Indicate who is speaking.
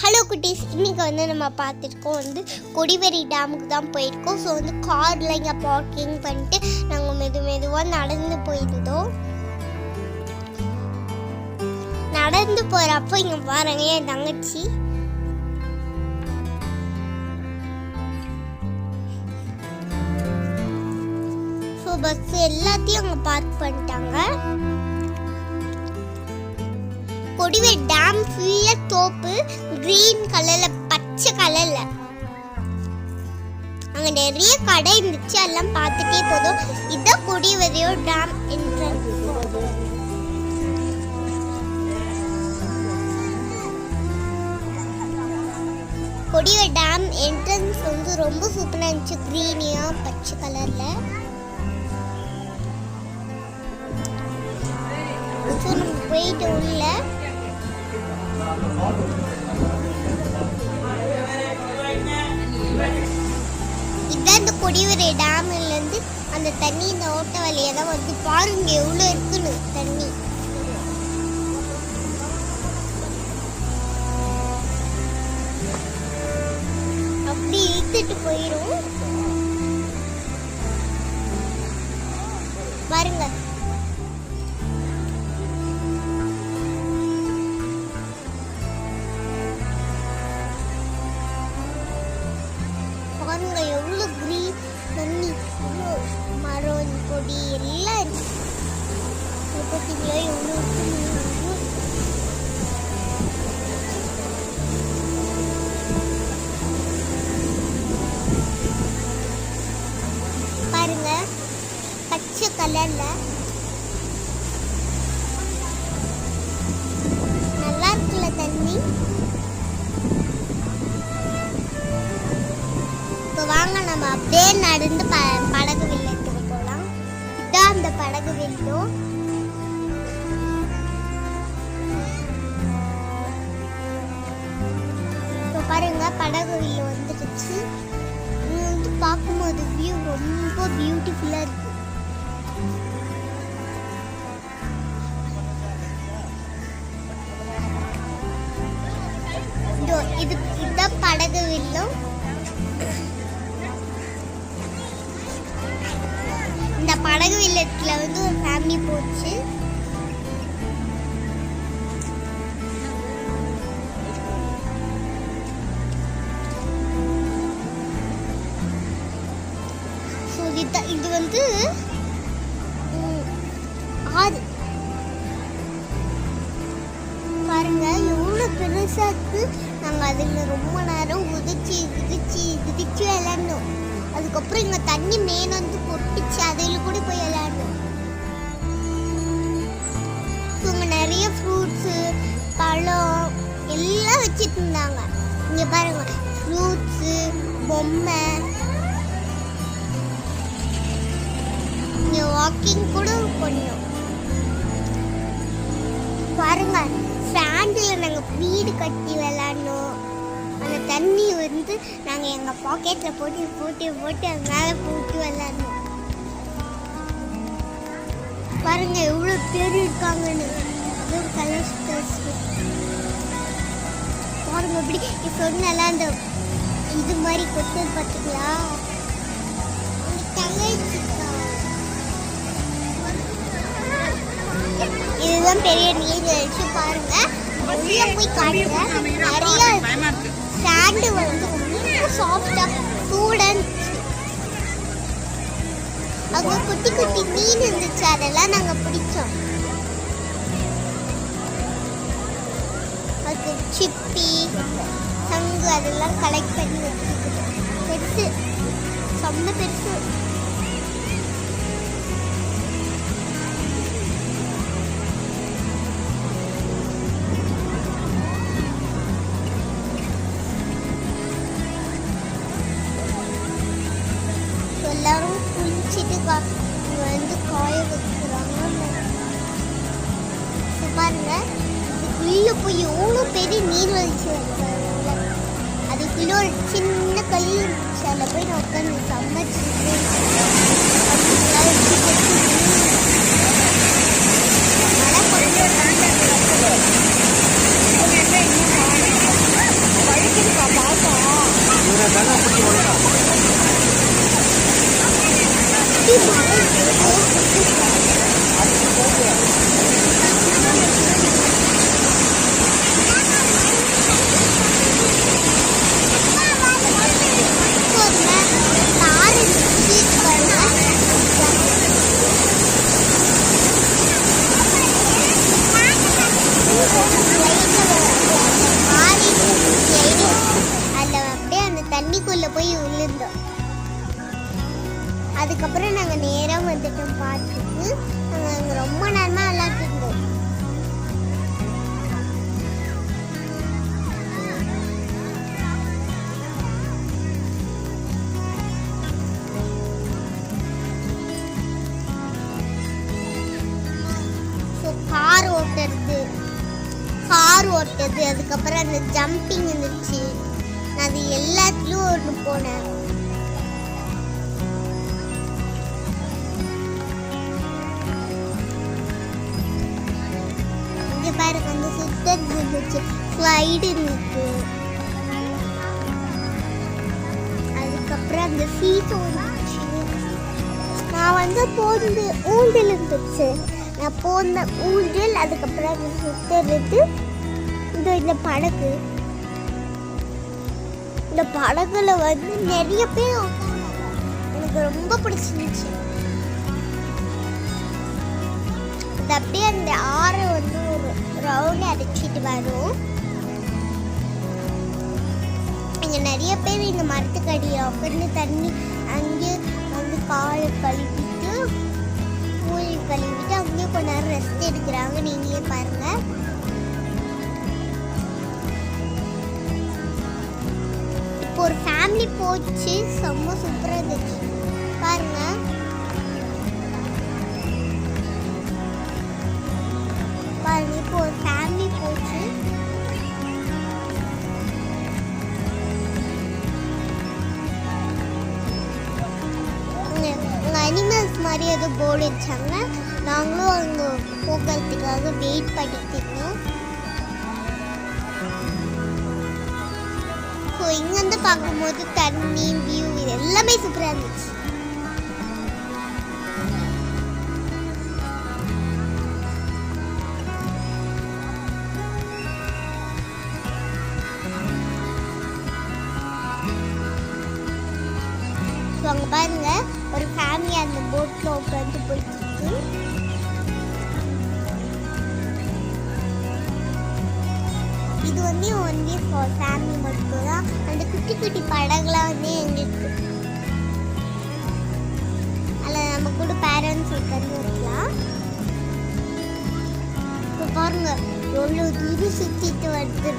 Speaker 1: Hello குட்டீஸ் இன்றைக்கி வந்து நம்ம பார்த்துருக்கோம் வந்து கொடிவேரி டேமுக்கு தான் போயிருக்கோம். ஸோ வந்து காரில் இங்கே பார்க்கிங் பண்ணிட்டு நாங்கள் மெது மெதுவாக நடந்து போயிருந்தோம். நடந்து போகிறப்போ இங்கே பாருங்க என் தங்கச்சி. ஸோ பஸ் எல்லாத்தையும் அங்கே பார்க் பண்ணிட்டாங்க. கொடிவேரி டேம் ஃபுல்லாக தோப்பு கிரீன் கலர்ல பச்சை கலர்ல அங்க நிறைய கடை இருந்துச்சு எல்லாம் பார்த்துட்டே போதும். இதான் கொடிவரையோ டேம் என்ட்ரன்ஸ் கொடிய டேம் என்ட்ரன்ஸ் வந்து ரொம்ப சூப்பராக இருந்துச்சு க்ரீனியா பச்சை கலரில் ஸோ நம்ம போயிட்டு உள்ள இதான் இந்த கொடிவரை டேம்ல இருந்து அந்த தண்ணி இந்த ஓட்ட வழியை தான் வந்து பாருங்க எவ்வளோ இருக்குன்னு தண்ணி. அப்படி இழுத்துட்டு போயிடும் பாருங்க. பாருங்க எவ்வளோ கிரீன் தண்ணி மரம் கொடி எல்லாம் இருக்கு. பார்த்தீங்களா எவ்வளோ பாருங்க பச்சை கலர்ல நல்லா இருக்குல்ல தண்ணி? நம்ம அப்படியே நடந்து ப படகு வில்லத்துக்கு போகலாம் இதான் அந்த படகு வில்லும் இப்போ பாருங்க படகு வில்லு வந்துடுச்சு. வந்து பார்க்கும்போது வியூ ரொம்ப பியூட்டிஃபுல்லாக இருக்குது படகு வில்லத்தில் வந்து ஒரு ஃபேமிலி போச்சு. இது வந்து ஆறு. பாருங்க எவ்வளோ பெருசா இருக்கு. நாங்கள் அதில் ரொம்ப நேரம் உதிச்சு குதிச்சு குதிச்சு விளையாண்டோம் அதுக்கப்புறம் இங்கே தண்ணி மேல வந்து வச்சுட்டு இருந்தாங்க இங்கே பாருங்க ஃப்ரூட்ஸு பொம்மை இங்கே வாக்கிங் கூட பண்ணோம் பாருங்க சாண்டில் நாங்கள் வீடு கட்டி விளாடணும் அந்த தண்ணி வந்து நாங்கள் எங்கள் பாக்கெட்டில் போட்டு போட்டு போட்டு அது மேலே போட்டு விளாடணும் பாருங்க எவ்வளோ பேர் இருக்காங்கன்னு கலர் கலர்ஸ் கலர்ஸ் பாருங்க இப்படி சொன்னல அந்த இது மாதிரி கொத்து பார்த்துங்களா இதுதான் பெரிய நீர்வீழ்ச்சி பாருங்க. உள்ள போய் காட்டுங்க. நிறைய சாண்டு வந்து ரொம்ப சாஃப்டா சூடன் அங்கே குட்டி குட்டி மீன் இருந்துச்சு. அதெல்லாம் நாங்கள் பிடிச்சோம். சிப்பி சங்கு அதெல்லாம் கலெக்ட் பண்ணி வச்சுக்கிட்டோம். பெருசு செம்ம பெருசு. எல்லாரும் குளிச்சுட்டு கா- வந்து காய வைக்கிறாங்க. இப்ப பாருங்க உள்ள போய் எவ்வளோ பெரிய நீர்வீழ்ச்சி இருக்கு அதுக்குள்ள ஒரு சின்ன கல் இருந்துச்சு அதில் போய் நான் உட்காந்து சமைச்சிட்டு அதில் அப்படியே அந்த தண்ணிக்குள்ள போய் விழுந்தோம். அதுக்கப்புறம் நாங்க நேரா வந்துட்டோம் பார்த்துட்டு நாங்க ரொம்ப நேரமா விளையாட்டு கார் அதுக்கப்புறம் அந்த ஜம்பிங் இருந்துச்சு. நான் அது எல்லாத்துலயும் ஒன்று போனேன். இங்க பாருங்க அந்த சுத்தது இருந்துச்சு. ஸ்லைடு இருந்துச்சு. அதுக்கப்புறம் அந்த சீட் இருந்துச்சு நான் வந்து போந்து ஊஞ்சல் இருந்துச்சு. நான் போந்த ஊஞ்சல் அதுக்கப்புறம் அந்த சுத்துறது இந்த இந்த படகு. இந்த படகுல வந்து நிறைய பேர் எனக்கு ரொம்ப பிடிச்சிருந்துச்சு. அது அப்படியே அந்த ஆறு வந்து ஒரு ரவுண்ட் அடிச்சிட்டு வரும். இங்க நிறைய பேர் இந்த மரத்துக்கடியில் உட்காந்து தண்ணி அங்கே வந்து காலை கழுவிட்டு கூழி கழுவிட்டு அங்கேயே கொஞ்ச நேரம் ரெஸ்ட் எடுக்கிறாங்க. நீங்களே பாருங்க. ஒரு ஃபேமிலி போச்சு. செம்ம சூப்பராக இருந்துச்சு. பாருங்க. பாருங்க இப்போ ஒரு ஃபேமிலி போச்சு. அனிமல்ஸ் மாதிரி எதுவும் போர்டு வச்சாங்க. நாங்களும் அங்கே போகிறதுக்காக வெயிட் பண்ணிட்டு இருந்தோம். இங்கேருந்து பார்க்கும்போது தண்ணி வியூ இது எல்லாமே சூப்பராக இருந்துச்சு. ஸோ அங்கே பாருங்க ஒரு ஃபேமிலியாக அந்த போட் வந்து ஒன்லி ஃபார் ஃபேமிலி மட்டும் தான் அந்த குட்டி குட்டி படகுலாம் வந்து எங்களுக்கு. அதில் நம்ம கூட பேரண்ட்ஸ் உட்காந்து இருக்கலாம். இப்போ பாருங்கள் எவ்வளோ தூரம் சுற்றிட்டு வருது.